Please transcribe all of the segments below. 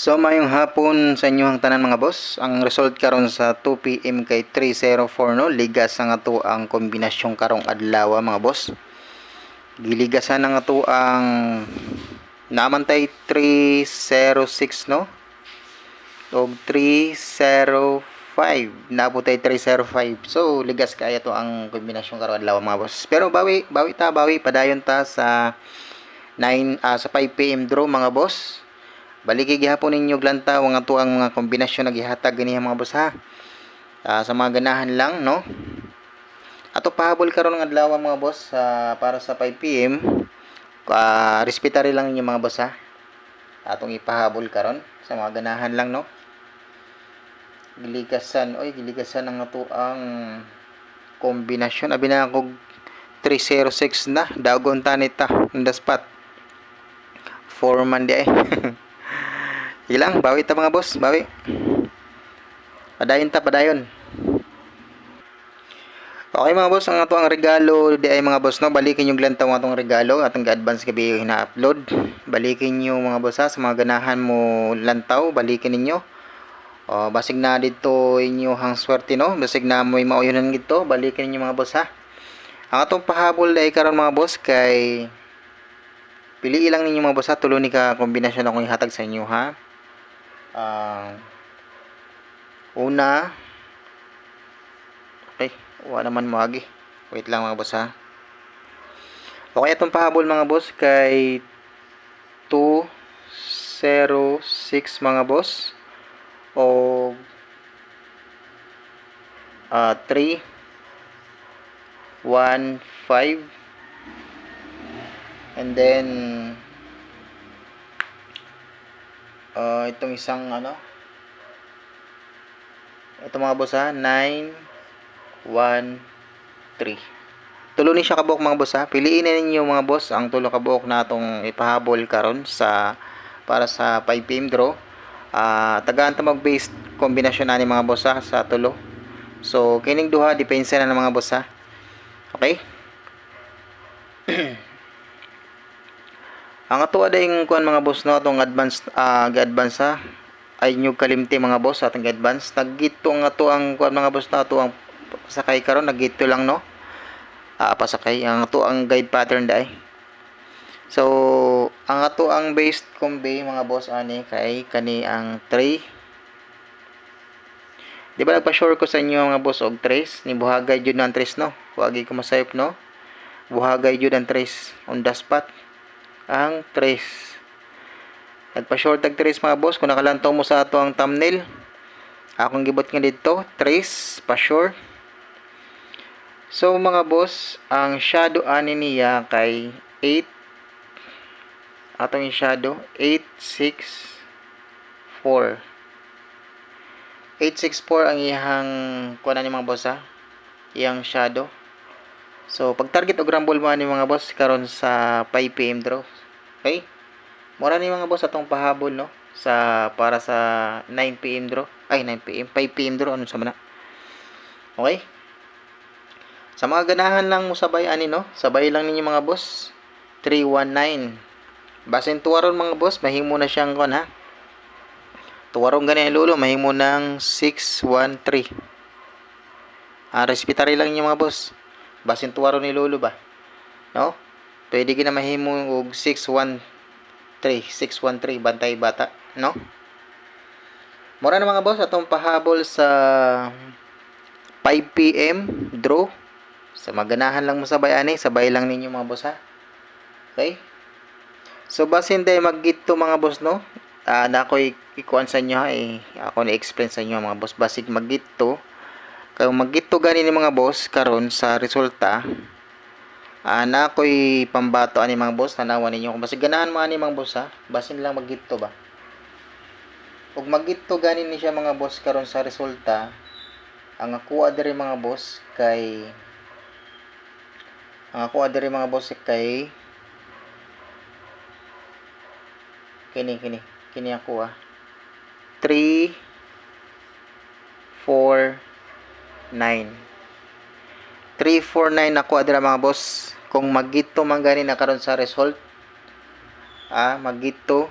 So mayong hapon sa inyo ang tanan mga boss. Ang result karon sa 2 PM kay 304 no, ligas ang ato ang kombinasyon karong adlaw mga boss. Giligasan ang ato ang namantay 306 no. Og 305 naputay 305. So ligas kaya to ang kombinasyon karong adlaw mga boss. Pero bawi bawi ta bawi padayon ta sa 9 ah, sa 5 PM draw mga boss. Baliki gihapon ninyo glanta ang ato ang mga kombinasyon na gihatag gani mga boss ha. Ah, sa mga ganahan lang no. Ato pahabol karon ng adlaw mga boss ah, para sa 5 PM. Uh, respetary lang ninyo mga boss ha. Atong ipahabol karon sa mga ganahan lang no. Giligasan, oy giligasan ang ato ang kombinasyon abi na kog 306 na dagon tanita on the spot. Foreman di eh. Ilang, bawi ta mga boss, bawi. Padayon ta, padayon. Okay mga boss, ang ato ang regalo di ay mga boss no, balikin yung glanta mo atong regalo atong ga-advance gabi hina-upload. Balikin niyo mga boss ha, sa mga ganahan mo lantaw, balikin ninyo. O, basig na dito inyo hang swerte no, basig na mo'y mauyonan gito, balikin ninyo mga boss ha. Ang atong pahabol ay karon mga boss kay pili lang ninyo mga boss ha, tulo ni ka kombinasyon akong ihatag sa inyo ha. Ah, una okay wala naman magi wait lang mga boss ha. Okay itong pahabol mga boss kay 206 mga boss o ah 3 1 5 and then uh, itong isang ano? Ito mga boss ha? 9 1 3 tulo ni siya kabuok mga boss ha? Piliin na ninyo mga boss ang tulo kabuok na itong ipahabol karon sa para sa 5 pm draw. Uh, tagaan ta mag based kombinasyon na ni mga boss ha sa tulo. So kining duha depensa na ng mga boss ha? Okay Ang ato adayng kuan mga boss no atong advance uh, ga-advance ha ay nyug kalimti mga boss atong ga-advance. Naggito ang ato ang kuan mga boss na ato ang sakay karon naggito lang no? Uh, pasakay. Ang ato ang guide pattern dai so ang ato ang based combi mga boss ani kay kani ang 3 di ba nagpa-sure ko sa inyo mga boss og 3 ni buhagay jud ng 3 no? Wagi ko masayop no? Buhagay jud ang 3 on the spot ang trace. Nagpa-short tag trace mga boss. Kung nakalantaw mo sa ato ang thumbnail, akong gibot nga dito, trace, pa-short. So mga boss, ang shadow ani niya kay 8 atong shadow 864 864 ang ihang kuha ni mga boss ha iyang shadow So, pag target og rumble mo ni mga boss karon sa 5 PM draw. Okay? Mura ni mga boss atong pahabol no sa para sa 9 PM draw. Ay 9 PM, 5 PM draw ano sa mana. Okay? Sa mga ganahan lang mo sabay ani no, sabay lang ninyo mga boss. 319. Basin tuwaron mga boss, mahimo na siyang kon ha. Tuwaron gani lulo, mahimo ng 613. Ah, respetary lang niyo mga boss basin tuwaro ni lolo ba? No? Pwede gina mahimo og 613 613 bantay bata no? Mura na mga boss atong pahabol sa 5 PM draw. Sa maganahan lang mo sabay ani sabay lang ninyo mga boss ha? Okay? So basin day maggito mga boss no? Uh, na ako ikuan sa inyo ha? Eh, ako na-explain sa inyo mga boss. Basig maggito kaya magito gani ni mga boss karon sa resulta uh, na ako'y pambato ani mga boss tanawan ninyo kung basig ganahan mo ani mga boss ha? Basin lang magito ba? Ug magito gani ni siya mga boss karon sa resulta ang ako diri mga boss kay ang ako diri mga boss kay kini kini kini ah 3 4 9 349 ako adira mga boss kung magito man gani na karon sa result ah magito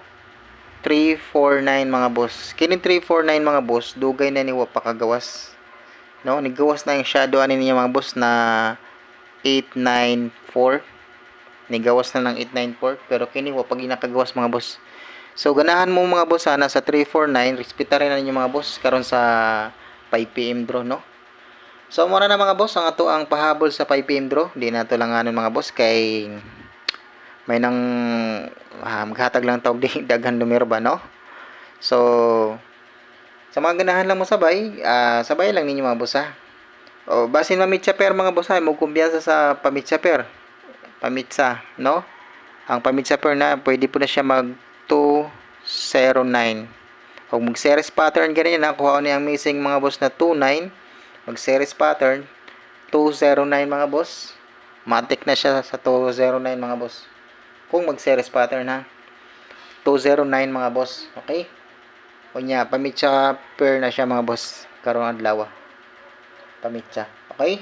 349 mga boss. Kini 349 mga boss, dugay na niwa pakagawas. No, nigawas na yung shadow ani niya mga boss na 894. Nigawas na ng 894 pero kini wa pag inakagawas mga boss. So ganahan mo mga boss sana sa 349, respetarin na ninyo mga boss karon sa 5 PM draw no. So muna na mga boss ang ato ang pahabol sa 5 PM draw. Di na to lang anon mga boss kay may nang ah, maghatag lang tawag di daghan numero ba no. So sa mga ganahan lang mo sabay, ah, sabay lang ninyo mga boss ha. O basin mamitsa per mga boss ha, mo kumbiyansa sa pamitsa per. Pamitsa, no? Ang pamitsa per na pwede po na siya mag 209. Kung mag series pattern ganyan na kuha niya ang missing mga boss na 29, mag series pattern 209 mga boss. Matik na siya sa 209 mga boss. Kung mag series pattern ha. 209 mga boss. Okay? Kunya, pamitsa per na siya mga boss. Karong adlaw. Pamitsa. Okay?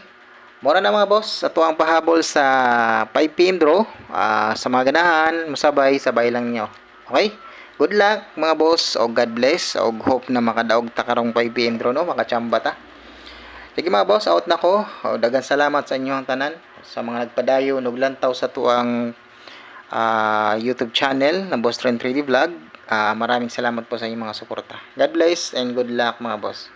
Mura na mga boss. Ato ang pahabol sa 5 PM draw. Ah, sa mga ganahan, masabay, sabay lang nyo. Okay? Good luck mga boss. O God bless. O hope na makadaog ta karong 5 PM draw no. Makachamba ta. Sige mga boss, out na ko. O, dagan salamat sa inyo ang tanan. Sa mga nagpadayo, nuglantaw sa tuang ah, YouTube channel na Boss Trend 3D Vlog. Ah, maraming salamat po sa inyong mga suporta. God bless and good luck mga boss.